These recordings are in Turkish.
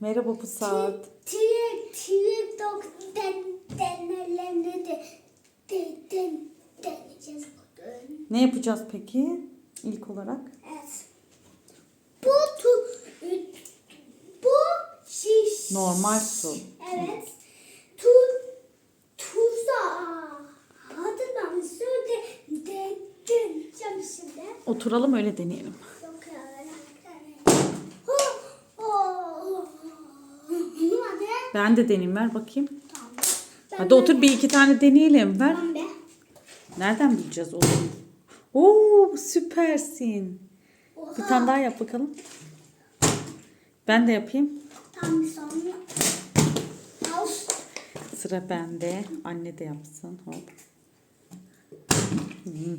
Merhaba Pusat. Den, denelerini de, de, den, deneyeceğiz bugün. Ne yapacağız peki ilk olarak? Evet. Bu tu, bu şiş. Normal su. Evet. Tu, tuza. Adından söyle de, deneyeceğim şimdi. Oturalım öyle deneyelim. Yok ya. Oh, oh. Hadi. Ben de deneyeyim ver bakayım. Tamam. Hadi otur bir iki tane deneyelim ver. Ben de. Nereden bileceğiz oğlum? Oo süpersin. Bir Oha. tane daha yap bakalım. Ben de yapayım. Tam bir sonra. Sıra bende. Anne de yapsın. Hop. Hmm.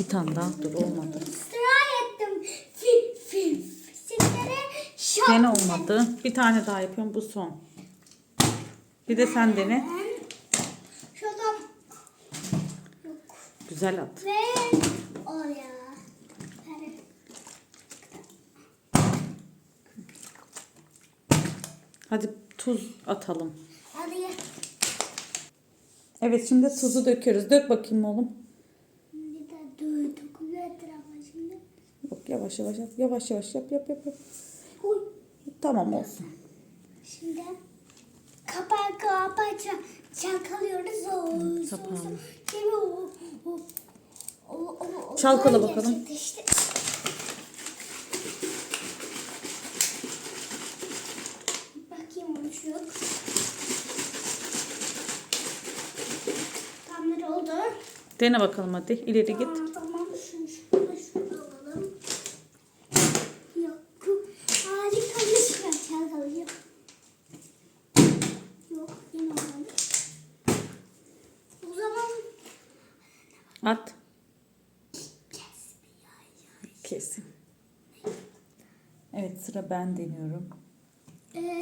Bir tane daha dur olmadı. Sıra ettim. Fi, fi, sizlere şok. Gene olmadı. Bir tane daha yapıyorum. Bu son. Bir de sen dene. Şuradan yok. Güzel at. Ve oraya. Hadi tuz atalım. Hadi. Evet şimdi tuzu döküyoruz. Dök bakayım oğlum. Bir de. Bir etrafa şimdi. Yok yavaş yavaş yap. Yavaş yavaş yap yap yap. yap. Tamam olsun. Şimdi kapağı kapağı ça- çalkalıyoruz. O, Kapağını. Şimdi o, o, o, o, o, Çalkala bakalım. gerçekleşti. Bakayım yok. Tamamdır oldu. Dene bakalım hadi. İleri git. Tamam şunu şunu şunu alalım. Yok. Harika bir şey çalkalıyor. Yok yine olmadı. O zaman At. Kesin. Evet sıra ben deniyorum. Ee,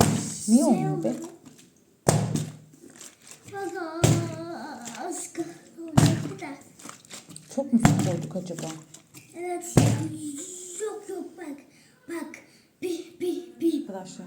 Niye olmuyor be? Çok mu su koyduk acaba? Evet. Yok yok bak. Bak. Bir bir bir. Arkadaşlar